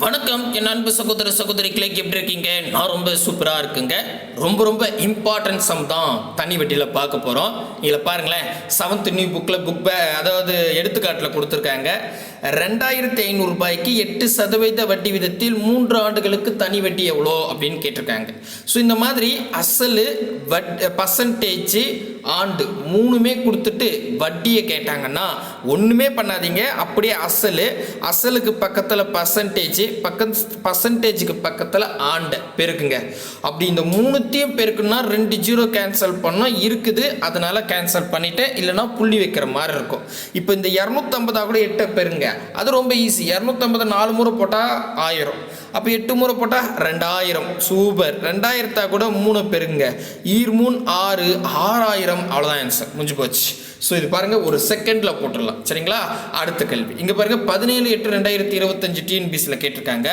வணக்கம். என் அன்பு சகோதர சகோதரிகளை எப்படி இருக்கீங்க? நான் ரொம்ப சூப்பராக இருக்குங்க. ரொம்ப ரொம்ப இம்பார்ட்டன்ட் சம் தான் தனி வெட்டியில் பார்க்க போகிறோம் இதில் பாருங்களேன் செவன்த் நியூ புக்கில் புக் அதாவது எடுத்துக்காட்டில் கொடுத்துருக்காங்க. ரெண்டாயிரத்தி ஐநூறுரூபாய்க்கு எட்டு சதவீத வட்டி விதத்தில் மூன்று ஆண்டுகளுக்கு தனி வட்டி எவ்வளோ அப்படின்னு கேட்டிருக்காங்க. ஸோ இந்த மாதிரி அசலு வட் பர்சன்டேஜ் ஆண்டு மூணுமே கொடுத்துட்டு வட்டியை கேட்டாங்கன்னா ஒன்றுமே பண்ணாதீங்க. அப்படியே அசலு அசலுக்கு பக்கத்தில் பர்சன்டேஜ் பக்க பர்சன்டேஜுக்கு பக்கத்தில் ஆண்டு பெருக்குங்க. அப்படி இந்த மூணுத்தையும் பெருக்குன்னா ரெண்டு ஜீரோ கேன்சல் பண்ணோம் இருக்குது. அதனால் கேன்சல் பண்ணிட்டேன். இல்லைன்னா புள்ளி வைக்கிற மாதிரி இருக்கும். இப்போ இந்த இரநூத்தம்பதா கூட எட்டை பெருங்க அது ரொம்ப ஈஸி இரநூத்தம்பது நாலு முறை போட்டால் ஆயிரம். அப்போ எட்டு முறை போட்டால் ரெண்டாயிரம். சூப்பர். ரெண்டாயிரத்தா கூட மூணு பெருங்க. ஈர் மூணு ஆறு ஆறாயிரம். அவ்வளோதான் ஆன்சர் முடிஞ்சு போச்சு. ஸோ இது பாருங்க ஒரு செகண்டில் போட்டுடலாம். சரிங்களா? அடுத்த கேள்வி. இங்கே பாருங்க பதினேழு எட்டு ரெண்டாயிரத்தி இருபத்தஞ்சு டிஎன்பிசியில் கேட்டிருக்காங்க.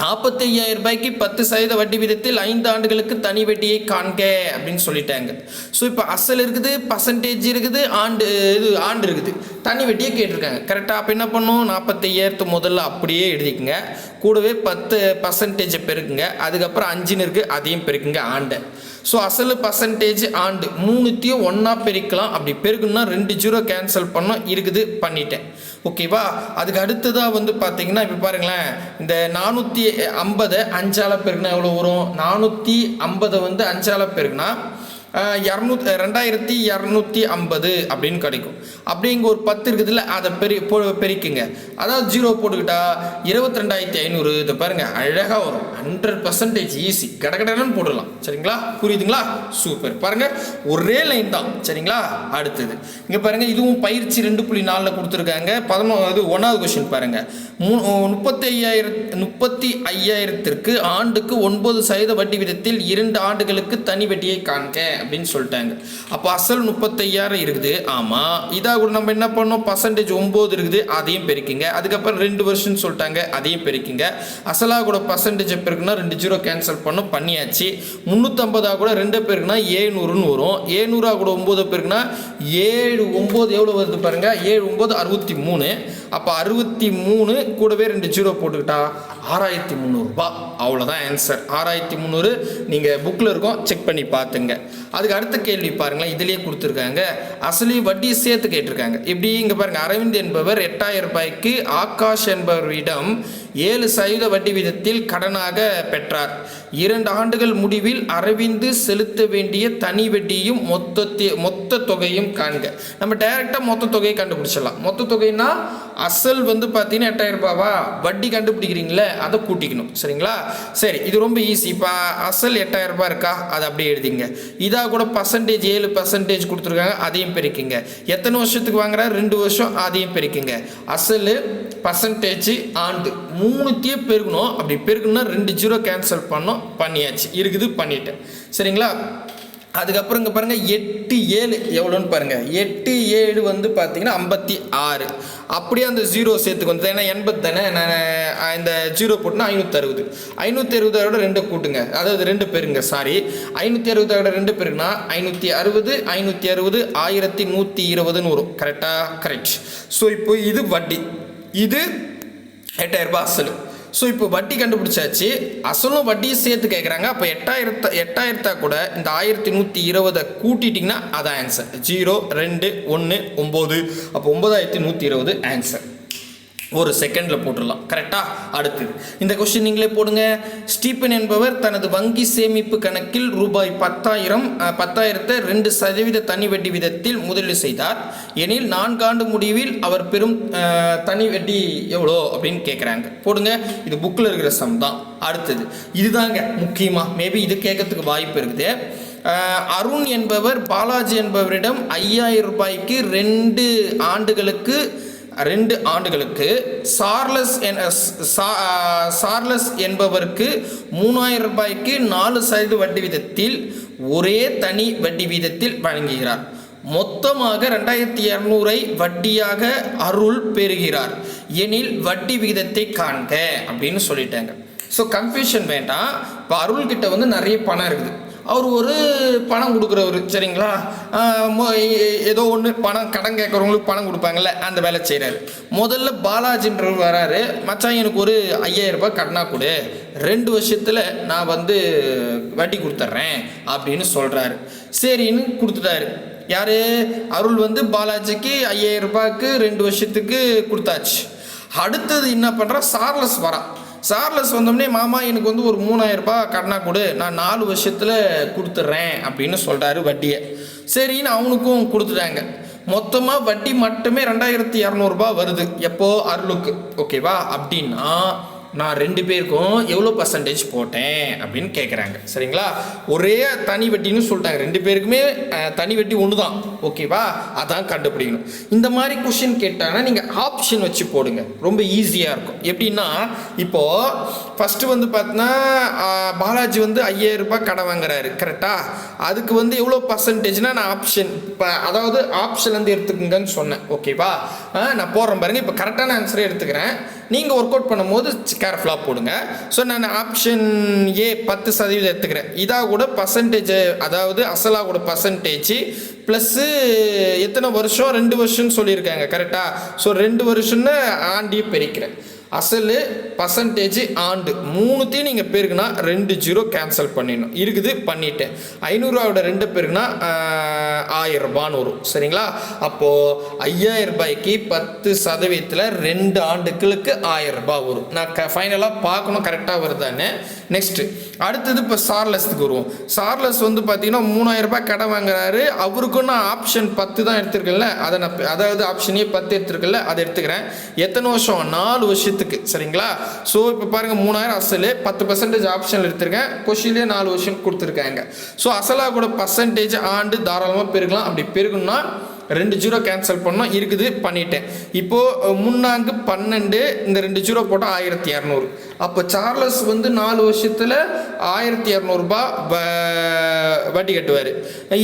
நாற்பத்தி ஐயாயிரம் ரூபாய்க்கு பத்து சதவீத வட்டி விதத்தில் ஐந்து ஆண்டுகளுக்கு தனி வட்டியை காண்க அப்படின்னு சொல்லிட்டாங்க. ஸோ இப்போ அசல் இருக்குது பர்சன்டேஜ் இருக்குது ஆண்டு இது ஆண்டு இருக்குது. தனி வட்டியை கேட்டிருக்காங்க. கரெக்டாக அப்போ என்ன பண்ணும்? நாற்பத்தையாயிரத்து முதல்ல அப்படியே எழுதிக்கங்க. கூடவே பத்து பர்சன்டேஜை பெருக்குங்க. அதுக்கப்புறம் அஞ்சுன்னு இருக்குது அதையும் பெருக்குங்க ஆண்டை. ஸோ அசல் பர்சன்டேஜ் ஆண்டு மூணுத்தையும் ஒன்றா பெருக்கலாம். அப்படி பெருக்குன்னா ரெண்டு ஜீரோ கேன்சல் பண்ணோம் இருக்குது பண்ணிட்டேன். ஓகேவா அதுக்கு அடுத்ததாக வந்து பார்த்தீங்கன்னா இப்போ பாருங்களேன். இந்த நானூற்றி ஐம்பதை அஞ்சால் பெருக்குனா எவ்வளோ வரும்? நானூற்றி ஐம்பதை வந்து அஞ்சால் பெருக்குனா இரநூத்தி ரெண்டாயிரத்தி இரநூத்தி ஐம்பது அப்படின்னு கிடைக்கும். அப்படி இங்கே ஒரு பத்து இருக்குதுல்ல அதை பெரி பெருக்குங்க. அதாவது ஜீரோ போட்டுக்கிட்டா இருபத்தி ரெண்டாயிரத்தி ஐநூறு இதை பாருங்கள் அழகாக வரும். ஹண்ட்ரட் பர்சன்டேஜ் ஈஸி கடகடன்னு போடலாம் சரிங்களா? புரியுதுங்களா? சூப்பர். பாருங்க ஒரே லைன் தான். சரிங்களா? அடுத்தது. இங்கே பாருங்க இதுவும் பயிற்சி ரெண்டு புள்ளி நாலில் கொடுத்துருக்காங்க. பதினோ இது ஒன்றாவது கொஸ்டின் பாருங்க. மூ முப்பத்தி ஐயாயிரத்து முப்பத்தி ஐயாயிரத்திற்கு ஆண்டுக்கு ஒன்பது சதவீத வட்டி விதத்தில் இரண்டு ஆண்டுகளுக்கு தனி வட்டியை காண்க அப்படின்னு சொல்லிட்டாங்க. அப்போ அசல் முப்பத்தையாயிரம் இருக்குது. ஆமாம் இதாக கூட நம்ம என்ன பண்ணோம்? பர்சன்டேஜ் ஒம்பது இருக்குது. அதையும் பெருக்கிங்க. அதுக்கப்புறம் ரெண்டு வருஷம்னு சொல்லிட்டாங்க. அதையும் பெருக்கிங்க. அசலாக கூட பர்சன்டேஜ் பெருக்குனா ரெண்டு ஜீரோ கேன்சல் பண்ணோம் பண்ணியாச்சு. முந்நூற்றம்பதாக கூட ரெண்டு பேருக்குனா ஏழ்நூறுன்னு வரும். ஏழ்நூறாக கூட ஒம்பது பேருக்குனா ஏழு ஒம்பது எவ்வளோ வருது பாருங்கள் ஏழு ஒம்பது அறுபத்தி மூணு. அப்போ அறுபத்தி மூணு கூடவே ரெண்டு ஜீரோ போட்டுக்கிட்டா ஆறாயிரத்தி முந்நூறுபா. அவ்வளோதான் ஆன்சர் ஆறாயிரத்தி முந்நூறு நீங்கள் புக்கில் இருக்கோம் செக் பண்ணி பார்த்துங்க. அதுக்கு அடுத்த கேள்வி பாருங்களேன் இதுலேயே கொடுத்துருக்காங்க. அசலி வட்டி சேர்த்து கேட்டிருக்காங்க. இப்படி இங்கே பாருங்கள் அரவிந்த் என்பவர் எட்டாயிரம் ரூபாய்க்கு ஆகாஷ் என்பவரிடம் ஏழு சதவீத வட்டி விதத்தில் கடனாக பெற்றார். இரண்டு ஆண்டுகள் முடிவில் அரவிந்து செலுத்த வேண்டிய தனி வட்டியும் மொத்த மொத்த தொகையும் காண்க. நம்ம டைரெக்டாக மொத்த தொகையை கண்டுபிடிச்சிடலாம். மொத்த தொகைன்னா அசல் வந்து பார்த்தீங்கன்னா எட்டாயிரம் ரூபாவா? வட்டி கண்டுபிடிக்கிறீங்களே அதை கூட்டிக்கணும். சரிங்களா? சரி இது ரொம்ப ஈஸி இப்போ அசல் எட்டாயிரம் ரூபாய் இருக்கா? அதை அப்படியே எழுதிங்க. இதாக கூட பர்சன்டேஜ் ஏழு பர்சன்டேஜ் கொடுத்துருக்காங்க அதையும் பெருக்கிங்க. எத்தனை வருஷத்துக்கு வாங்குறா? ரெண்டு வருஷம் அதையும் பெருக்கிங்க. அசல் பர்சன்டேஜ் ஆண்டு. மூணுத்தையே பெருக்கணும். அப்படி பெருக்கணும்னா ரெண்டு ஜீரோ கேன்சல் பண்ணோம் பண்ணியாச்சு. இருக்குது பண்ணிட்டேன். சரிங்களா? அதுக்கப்புறம் இங்கே பாருங்கள் எட்டு ஏழு எவ்வளோன்னு பாருங்கள் எட்டு ஏழு வந்து பார்த்தீங்கன்னா ஐம்பத்தி ஆறு. அப்படியே அந்த ஜீரோ சேர்த்துக்கு வந்து ஏன்னா எண்பது தானே? நான் இந்த ஜீரோ போட்டுனா ஐநூற்றி அறுபது ஐநூற்றி அறுபதோட ரெண்டு கூட்டுங்க. அதாவது ரெண்டு பேருங்க சாரி ஐநூற்றி அறுபதோட ரெண்டு பேருக்குன்னா ஐநூற்றி அறுபது ஐநூற்றி அறுபது ஆயிரத்தி நூற்றி இருபதுன்னு வரும். கரெக்டாக கரெக்ட் ஸோ இப்போ இது வட்டி. இது எட்டாயிரம் ரூபாய் அசல். ஸோ இப்போ வட்டி கண்டுபிடிச்சாச்சு. அசலும் வட்டியும் சேர்த்து கேட்குறாங்க அப்போ எட்டாயிரத்த எட்டாயிரத்தா கூட இந்த ஆயிரத்தி நூற்றி இருபதை கூட்டிட்டிங்கன்னா அதான் ஆன்சர் ஜீரோ ரெண்டு ஒன்று ஒம்பது. அப்போ ஒம்பதாயிரத்தி நூற்றி இருபது ஆன்சர் ஒரு செகண்டில் போட்டுடலாம். கரெக்டாக அடுத்தது இந்த கொஸ்டின் நீங்களே போடுங்க. ஸ்டீபன் என்பவர் தனது வங்கி சேமிப்பு கணக்கில் ரூபாய் பத்தாயிரம் பத்தாயிரத்தை ரெண்டு சதவீத தனி வட்டி விதத்தில் முதலீடு செய்தார். எனில் நான்காண்டு முடிவில் அவர் பெறும் தனி வட்டி எவ்வளோ அப்படின்னு கேட்குறாங்க போடுங்க. இது புக்கில் இருக்கிற சம் தான். அடுத்தது. இதுதாங்க முக்கியமாக மேபி இது கேட்கறதுக்கு வாய்ப்பு இருக்குது. அருண் என்பவர் பாலாஜி என்பவரிடம் ஐயாயிரம் ரூபாய்க்கு ரெண்டு ஆண்டுகளுக்கு ரெண்டு ஆண்டுகளுக்கு சார்லஸ் என் சா- சார்லஸ் என்பவருக்கு மூணாயிரம் ரூபாய்க்கு நாலு சதவீத வட்டி வீதத்தில் ஒரே தனி வட்டி வீதத்தில் வழங்குகிறார். மொத்தமாக ரெண்டாயிரத்தி இரநூறை வட்டியாக அருள் பெறுகிறார். எனில் வட்டி விகிதத்தை காண்க அப்படின்னு சொல்லிட்டாங்க. ஸோ கன்ஃபியூஷன் வேண்டாம். இப்போ அருள்கிட்ட வந்து நிறைய பணம் இருக்குது. அவர் ஒரு பணம் கொடுக்குறவர் சரிங்களா? மொ- ஏதோ ஒன்று பணம் கடன் கேட்குறவங்களுக்கு பணம் கொடுப்பாங்கல்ல அந்த வேலை செய்கிறாரு முதல்ல பாலாஜின்றவர் வராரு. மச்சான் எனக்கு ஒரு ஐயாயிரம் ரூபாய் கடனா கொடு. ரெண்டு வருஷத்தில் நான் வந்து வட்டி கொடுத்துட்றேன் அப்படின்னு சொல்கிறாரு சரின்னு கொடுத்துட்டாரு. யார்? அருள் வந்து பாலாஜிக்கு ஐயாயிரம் ரூபாய்க்கு ரெண்டு வருஷத்துக்கு கொடுத்தாச்சு. அடுத்தது என்ன பண்ணுறா சார்லஸ் வரான் சார்லஸ் வந்தோடனே மாமா எனக்கு வந்து ஒரு மூணாயிரரூபா கடனாக கொடு. நான் நாலு வருஷத்தில் கொடுத்துட்றேன் அப்படின்னு சொல்கிறாரு வட்டியை. சரின்னு அவனுக்கும் கொடுத்துட்டாங்க. மொத்தமாக வட்டி மட்டுமே ரெண்டாயிரத்தி இரநூறுபா வருது. எப்போ? அருளுக்கு. ஓகேவா? அப்படின்னா நான் ரெண்டு பேருக்கும் எவ்வளோ பர்சன்டேஜ் போட்டேன் அப்படின்னு கேட்குறாங்க சரிங்களா? ஒரே தனி வட்டின்னு சொல்லிட்டாங்க. ரெண்டு பேருக்குமே தனி வட்டி ஒன்று தான் ஓகேவா அதான் கண்டுபிடிக்கணும். இந்த மாதிரி கொஷின் கேட்டாங்கன்னா நீங்கள் ஆப்ஷன் வச்சு போடுங்க. ரொம்ப ஈஸியாக இருக்கும். எப்படின்னா இப்போது ஃபஸ்ட்டு வந்து பார்த்தீங்கன்னா பாலாஜி வந்து ஐயாயிரம் ரூபாய் கடன் வாங்குறாரு. கரெக்டாக அதுக்கு வந்து எவ்வளோ பர்சன்டேஜ்னா நான் ஆப்ஷன் இப்போ அதாவது ஆப்ஷன் வந்து எடுத்துக்கோங்கன்னு சொன்னேன். ஓகேவா நான் போடுறேன் பாருங்க. இப்போ கரெக்டான ஆன்சரே எடுத்துக்கிறேன். நீங்கள் ஒர்க் அவுட் பண்ணும்போது கேர்ஃபுல்லாக போடுங்க. ஸோ நான் ஆப்ஷன் ஏ பத்து சதவீதம் எடுத்துக்கிறேன். இதாக கூட பர்சன்டேஜ் அதாவது அசலாக கூட பர்சன்டேஜ் ப்ளஸ்ஸு எத்தனை வருஷம்? ரெண்டு வருஷம்னு சொல்லியிருக்காங்க கரெக்டாக ஸோ ரெண்டு வருஷம்னு ஆண்டியும் பிரிக்கிறேன். அசல் பர்சன்டேஜ் ஆண்டு மூணுத்தையும் நீங்கள் பேருக்குன்னா ரெண்டு ஜீரோ கேன்சல் பண்ணிடணும். இருக்குது பண்ணிட்டேன். ஐநூறுரூவாவோட ரெண்டு பேருக்குனா ஆயிரம் ரூபான்னு வரும் சரிங்களா? அப்போது ஐயாயிரம் ரூபாய்க்கு பத்து சதவீதத்தில் ரெண்டு ஆண்டுகளுக்கு ஆயிரம் ரூபாய் வரும். நான் க ஃபைனலாக பார்க்கணும் கரெக்டாக வருதான்னு. நெக்ஸ்ட்டு அடுத்தது இப்போ சார்லஸ்க்கு வருவோம். சார்லஸ் வந்து பார்த்தீங்கன்னா மூணாயிரரூபா கடை கடன் வாங்குறாரு. அவருக்கும் நான் ஆப்ஷன் பத்து தான் எடுத்திருக்கேன்ல. அதை நான் அதாவது ஆப்ஷனே பத்து எடுத்திருக்கேன்ல அதை எடுத்துக்கிறேன். எத்தனை வருஷம்? நாலு வருஷத்துக்கு. சரிங்களா? ஸோ இப்போ பாருங்கள் மூணாயிரம் அசல் பத்து பர்சன்டேஜ் ஆப்ஷன் எடுத்திருக்கேன். கொஷின்லேயே நாலு வருஷம் கொடுத்துருக்காங்க. ஸோ அசலாக கூட பர்சன்டேஜ் ஆண்டு தாராளமாக பெருகலாம் அப்படி பெருகணும்னா ரெண்டு ஜீரோ கேன்சல் பண்ணோம் இருக்குது பண்ணிட்டேன். இப்போது முன்னாங்கு பன்னெண்டு இந்த ரெண்டு ஜீரோ போட்டால் ஆயிரத்தி இரநூறு அப்போ சார்லஸ் வந்து நாலு வருஷத்தில் ஆயிரத்தி இரநூறுபா வட்டி கட்டுவார்.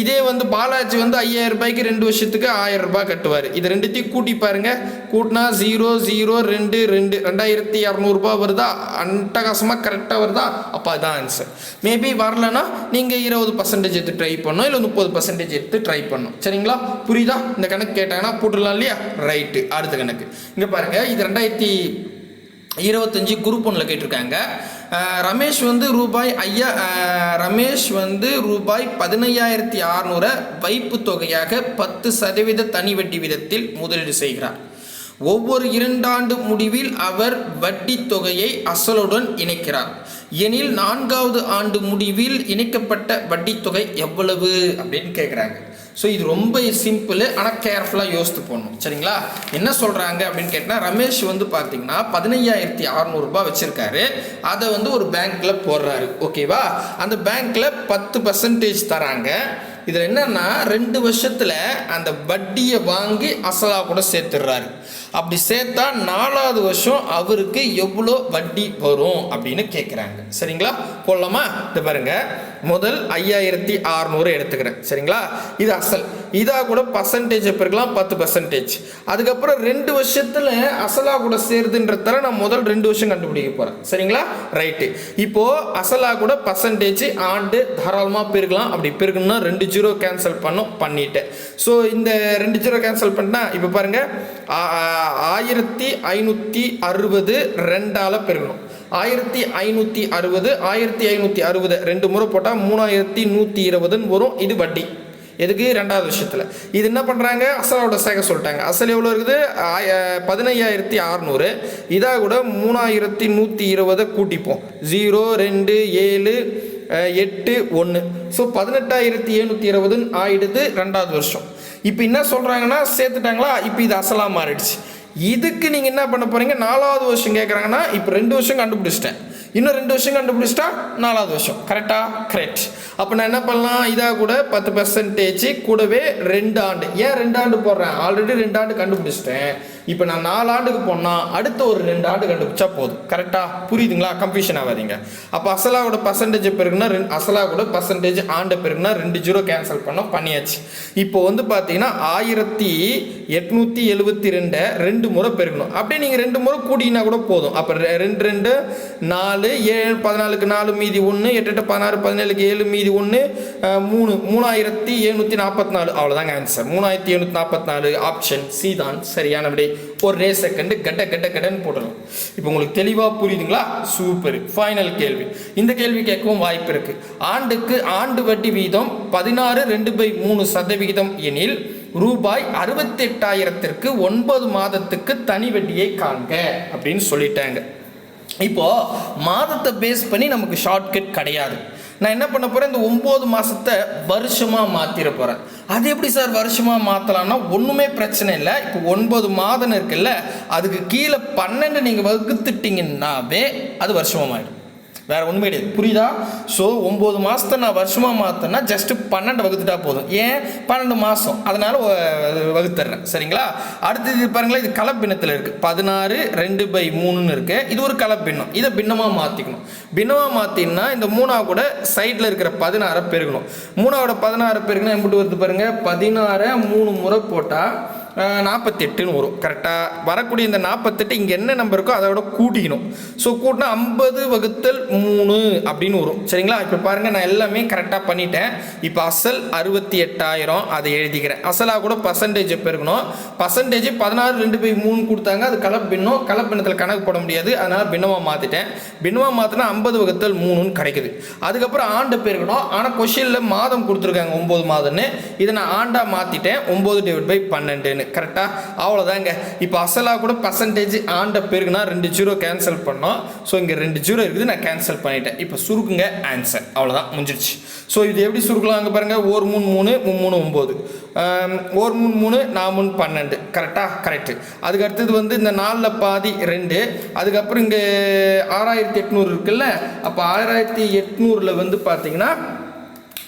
இதே வந்து பாலாஜி வந்து ஐயாயிரம் ரூபாய்க்கு ரெண்டு வருஷத்துக்கு ஆயிரம் ரூபாய் கட்டுவார். இது ரெண்டுத்தையும் கூட்டி பாருங்க. கூட்டினா ஜீரோ ஜீரோ ரெண்டு ரெண்டு. ரெண்டாயிரத்தி இரநூறுபா வருதா? அட்டகாசமாக கரெக்டாக வருதா? அப்போ அதான் ஆன்சர் மேபி வரலன்னா நீங்கள் இருபது பர்சன்டேஜ் எடுத்து ட்ரை பண்ணோம் இல்லை முப்பது பர்சன்டேஜ் எடுத்து ட்ரை பண்ணோம் சரிங்களா? புரியுதா? இந்த கணக்கு கேட்டாங்கன்னா போட்டுடலாம் இல்லையா? ரைட்டு அடுத்த கணக்கு. இங்கே பாருங்க இது ரெண்டாயிரத்தி இருபத்தஞ்சி குரூப் ஒன்றில் கேட்டிருக்காங்க. ரமேஷ் வந்து ரூபாய் ஐயா ரமேஷ் வந்து ரூபாய் பதினையாயிரத்தி அறநூறை வைப்பு தொகையாக பத்து சதவீத தனி வட்டி விதத்தில் முதலீடு செய்கிறார். ஒவ்வொரு இரண்டாண்டு முடிவில் அவர் வட்டி தொகையை அசலுடன் இணைக்கிறார். எனில் நான்காவது ஆண்டு முடிவில் இணைக்கப்பட்ட வட்டி தொகை எவ்வளவு அப்படின்னு கேட்குறாங்க ஸோ இது ரொம்ப சிம்பிள் ஆனால் கேர்ஃபுல்லாக யோசித்து போடணும். சரிங்களா? என்ன சொல்கிறாங்க அப்படின்னு கேட்டால் ரமேஷ் வந்து பார்த்தீங்கன்னா பதினையாயிரத்தி அறநூறுபா வச்சுருக்காரு. அதை வந்து ஒரு பேங்க்கில் போடுறாரு. ஓகேவா அந்த பேங்க்கில் பத்து பர்சன்டேஜ் தராங்க. இதில் என்னன்னா ரெண்டு வருஷத்தில் அந்த வட்டியை வாங்கி அசலாக கூட சேர்த்துடுறாரு. அப்படி சேர்த்தா நாலாவது வருஷம் அவருக்கு எவ்வளோ வட்டி வரும் அப்படின்னு கேட்குறாங்க சரிங்களா? போடலாமா? இது பாருங்க. முதல் ஐயாயிரத்தி அறநூறு எடுத்துக்கிறேன். சரிங்களா? இது அசல். இதாக கூட பர்சன்டேஜ் இருக்கலாம் பத்து பர்சன்டேஜ் அதுக்கப்புறம் ரெண்டு வருஷத்தில் அசலாக கூட சேருதுன்றதால நான் முதல் ரெண்டு வருஷம் கண்டுபிடிக்க போகிறேன் சரிங்களா? ரைட்டு இப்போது அசலாக கூட பர்சன்டேஜ் ஆண்டு தாராளமாக பெருக்கலாம். அப்படி பெருக்கணும்னா ரெண்டு ஜீரோ கேன்சல் பண்ணோம் பண்ணிட்டேன். ஸோ இந்த ரெண்டு ஜீரோ கேன்சல் பண்ணால் இப்போ பாருங்கள் ஆயிரத்தி ஐநூற்றி அறுபது ரெண்டால் பெருகணும் ஆயிரத்தி ஐநூற்றி அறுபது ஆயிரத்தி ஐநூற்றி அறுபது ரெண்டு முறை போட்டால் மூணாயிரத்தி நூற்றி இருபதுன்னு வரும். இது வட்டி. எதுக்கு? ரெண்டாவது விஷயத்தில். இது என்ன பண்ணுறாங்க அசலோட சேக சொல்லிட்டாங்க. அசல் எவ்வளோ இருக்குது? ஆய- பதினையாயிரத்தி அறநூறு. இதாக கூட மூணாயிரத்தி நூற்றி இருபதை கூட்டிப்போம். ஜீரோ ரெண்டு ஏழு எட்டு ஒன்று ஸோ பதினெட்டாயிரத்தி எழுநூற்றி இருபதுன்னு ஆயிடுது ரெண்டாவது வருஷம். இப்போ என்ன சொல்கிறாங்கன்னா சேர்த்துட்டாங்களா? இப்போ இது அசலாக மாறிடுச்சு. இதுக்கு நீங்கள் என்ன பண்ண போகிறீங்க நாலாவது வருஷம் கேட்குறாங்கன்னா இப்போ ரெண்டு வருஷம் கண்டுபிடிச்சிட்டேன். இன்னும் ரெண்டு வருஷம் கண்டுபிடிச்சிட்டா நாலாவது வருஷம். கரெக்டாக கரெக்ட் அப்போ நான் என்ன பண்ணலாம்? இதாக கூட பத்து பர்சன்டேஜ் கூடவே ரெண்டு ஆண்டு. ஏன் ரெண்டு ஆண்டு போடுறேன்? ஆல்ரெடி ரெண்டு ஆண்டு கண்டுபிடிச்சிட்டேன். இப்போ நான் நாலு ஆண்டுக்கு போனால் அடுத்த ஒரு ரெண்டு ஆண்டு கண்டுபிடிச்சா போதும். கரெக்டாக புரியுதுங்களா? கன்ஃபியூஷன் ஆகாதீங்க. அப்போ அசலாவோட பர்சன்டேஜ் பெருக்குனா ரெண்டு அசலாவோட பர்சன்டேஜ் ஆண்டு பெருக்குனா ரெண்டு ஜீரோ கேன்சல் பண்ணோம் பண்ணியாச்சு. இப்போ வந்து பார்த்தீங்கன்னா ஆயிரத்தி எட்நூற்றி எழுபத்தி ரெண்டை ரெண்டு முறை பெருக்கணும். அப்படியே நீங்கள் ரெண்டு முறை கூட்டிங்கன்னா கூட போதும். அப்போ ரெ- ரெண்டு ரெண்டு நாலு நாலு ஏழு பதினாலுக்கு நாலு மீதி ஒன்று எட்டு எட்டு பதினாறு பதினேழுக்கு ஏழு மீதி ஒன்று மூணு மூணாயிரத்தி எழுநூற்றி நாற்பத்தி நாலு அவ்வளோதாங்க ஆன்சர் மூணாயிரத்தி எழுநூற்றி நாற்பத்தி நாலு ஆப்ஷன் சி தான் சரியான விடை ஒரு ரே செகண்டு கட்ட கட்ட கடன் போடணும் இப்போ உங்களுக்கு தெளிவாக புரியுதுங்களா? சூப்பர். ஃபைனல் கேள்வி. இந்த கேள்வி கேட்கவும் வாய்ப்பு இருக்கு. ஆண்டுக்கு ஆண்டு வட்டி வீதம் பதினாறு ரெண்டு பை மூணு சதவிகிதம் எனில் ரூபாய் அறுபத்தெட்டாயிரத்திற்கு ஒன்பது மாதத்துக்கு தனி வட்டியை காண்க அப்படின்னு சொல்லிட்டாங்க. இப்போது மாதத்தை பேஸ் பண்ணி நமக்கு ஷார்ட்கட் கிடையாது. நான் என்ன பண்ண போகிறேன் இந்த ஒம்பது மாதத்தை வருஷமா மாற்றிட போகிறேன் அது எப்படி சார் வருஷமாக மாற்றலான்னா ஒன்றுமே பிரச்சனை இல்லை. இப்போ ஒன்பது மாதம் இருக்குல்ல அதுக்கு கீழே பன்னெண்டு நீங்கள் வகுத்துட்டிங்கன்னாவே அது வருஷமாக மாறிடும் வேற ஒன்றுமே கிடையாது. புரியுதா? ஸோ ஒம்பது மாதத்தை நான் வருஷமாக மாற்றினா ஜஸ்ட்டு பன்னெண்டு வகுத்துட்டா போதும். ஏன்? பன்னெண்டு மாதம் அதனால் வகுத்துறேன் சரிங்களா? அடுத்தது பாருங்களா பாருங்களேன் இது கலப்பின்னத்தில் இருக்குது பதினாறு ரெண்டு பை மூணுன்னு இருக்குது இது ஒரு கலப்பின்னம். இதை பின்னமாக மாற்றிக்கணும் பின்னமாக மாற்றினா இந்த மூணா கூட சைடில் இருக்கிற பதினாறை பெருகணும். மூணாவோட பதினாறு பெருகுனா எப்படி வருது பாருங்கள் பதினாறை மூணு முறை போட்டால் நாற்பத்தெட்டுன்னு வரும். கரெக்டாக வரக்கூடிய இந்த நாற்பத்தெட்டு இங்கே என்ன நம்பர் இருக்கோ அதோட கூட்டிக்கணும். ஸோ கூட்டினா ஐம்பது வகுத்தல் மூணு அப்படின்னு வரும். சரிங்களா? இப்போ பாருங்கள் நான் எல்லாமே கரெக்டாக பண்ணிட்டேன். இப்போ அசல் அறுபத்தி எட்டாயிரம் அதை எழுதிக்கிறேன். அசலாக கூட பர்சன்டேஜ் பெருக்கணும் பர்சன்டேஜ் பதினாறு ரெண்டு போய் மூணு கொடுத்தாங்க. அது கலப்பின்னம் கலப்பின்னத்தில் கணக்கு போட முடியாது. அதனால் பின்னமாக மாற்றிட்டேன் பின்னமாக மாற்றினா ஐம்பது வகுத்தல் மூணுன்னு கிடைக்குது. அதுக்கப்புறம் ஆண்டு போயிருக்கணும் ஆனால் கொஷினில் மாதம் கொடுத்துருக்காங்க ஒம்பது மாதம்னு. இதை நான் ஆண்டாக மாற்றிட்டேன் ஒம்பது டிவைட் பை பன்னெண்டுன்னு. கரெக்டாக அவ்வளோதாங்க இப்போ அசலாக கூட பர்சன்டேஜ் ஆண்ட பெருக்குனா ரெண்டு ஜீரோ கேன்சல் பண்ணோம். ஸோ இங்கே ரெண்டு ஜீரோ இருக்குது. நான் கேன்சல் பண்ணிட்டேன். இப்போ சுருக்குங்க ஆன்சர் அவ்வளோதான் முடிஞ்சிடுச்சு ஸோ இது எப்படி சுருக்கலாம் அங்கே பாருங்கள் ஒரு மூணு மூணு மூணு மூணு ஒம்பது ஒரு மூணு மூணு நான் மூணு பன்னெண்டு. கரெக்டாக கரெக்டு அதுக்கு அடுத்தது வந்து இந்த நாலில் பாதி ரெண்டு. அதுக்கப்புறம் இங்கே ஆறாயிரத்தி எட்நூறு இருக்குல்ல? அப்போ ஆறாயிரத்தி எட்நூறில் வந்து பார்த்தீங்கன்னா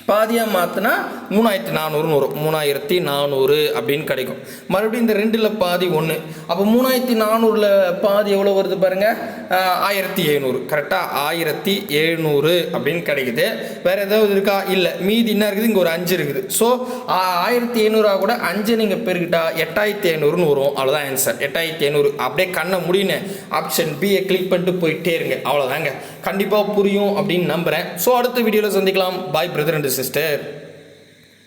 பாதியாக மாற்றினா மூணாயிரத்தி நானூறுன்னு வரும் மூணாயிரத்தி நானூறு அப்படின்னு கிடைக்கும். மறுபடியும் இந்த ரெண்டில் பாதி ஒன்று அப்போ மூணாயிரத்தி நானூறில் பாதி எவ்வளோ வருது பாருங்கள் ஆயிரத்தி எழுநூறு. கரெக்டாக ஆயிரத்தி எழுநூறு அப்படின்னு கிடைக்குது. வேறு ஏதாவது இருக்கா? இல்லை. மீதி என்ன இருக்குது? இங்கே ஒரு அஞ்சு இருக்குது. ஸோ ஆயிரத்தி எழுநூறா கூட அஞ்சு நீங்கள் பெருக்கிட்டா எட்டாயிரத்தி ஐநூறுன்னு வரும். அவ்வளோதான் ஆன்சர் எட்டாயிரத்தி ஐநூறு அப்படியே கண்ணை முடியுன்னு ஆப்ஷன் பியை கிளிக் பண்ணிட்டு போயிட்டே இருங்க. அவ்வளோதாங்க கண்டிப்பாக புரியும் அப்படின்னு நம்புகிறேன் ஸோ அடுத்த வீடியோவில் சந்திக்கலாம். பாய் பிரதர் அண்ட் சிஸ்டர்